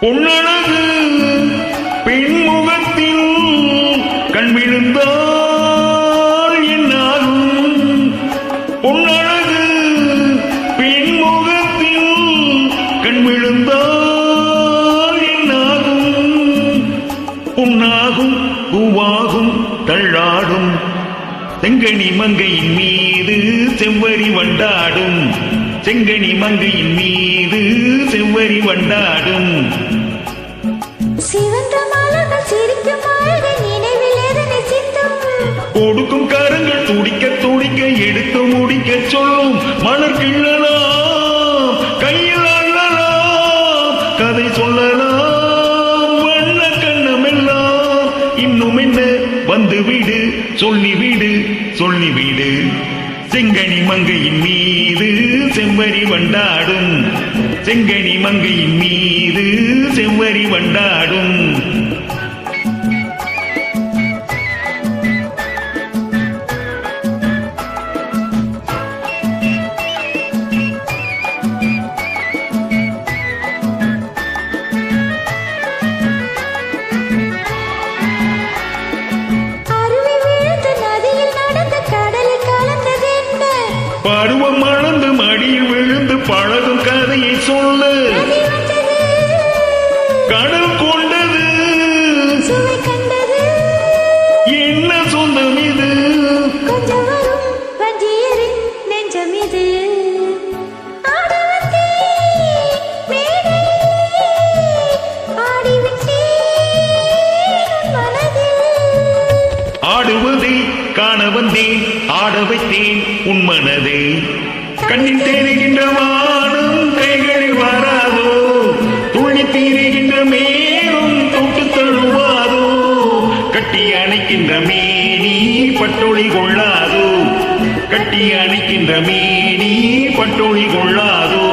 பொன்னழகு பெண்முகத்தில் கண் விழுந்தால் என்னாலும் பொன்னழகு பெண்முகத்தில் கண் விழுந்தால் என்னாகும்? புண்ணாகும் பூவாகும் தள்ளாடும். செங்கனி மங்கையின் மீது செவ்வரி வண்டாடும். செங்கனி மங்கையின் மீது செவ்வரி வண்டாடும். கொடுக்கும் கரங்கள் துடிக்க துடிக்க எடுத்து முடிக்க சொல்லும் மலர் கிள்ளலாம் கையில் அள்ளலாம் கதை சொல்லலாம் வண்ண கண்ணம் எல்லாம் இன்னும் என்ன? வந்து வீடு சொல்லி வீடு சொல்லி வீடு. செங்கனி மங்கையின் மீது செவ்வரி வண்டாடும். செங்கனி மங்கையின் மீது செவ்வரி வண்டாடும். பருவம் மணந்து மடியில் விழுந்து பழகும் கதையை சொல்லு. கடல் கொண்டது. என்ன சொந்தம் இது? நெஞ்சம் இது காண வந்தேன் ஆட வைத்தேன் உன் மனதை. கண்ணில் தேடுகின்ற வானம் கைகளில் வராதோ? துள்ளி தீருகின்ற மேலும் தொட்டு தழுவாதோ? கட்டி அணைக்கின்ற மேனி பட்டொளி கொள்ளாதோ? கட்டி அணைக்கின்ற மேனி பட்டொளி கொள்ளாதோ?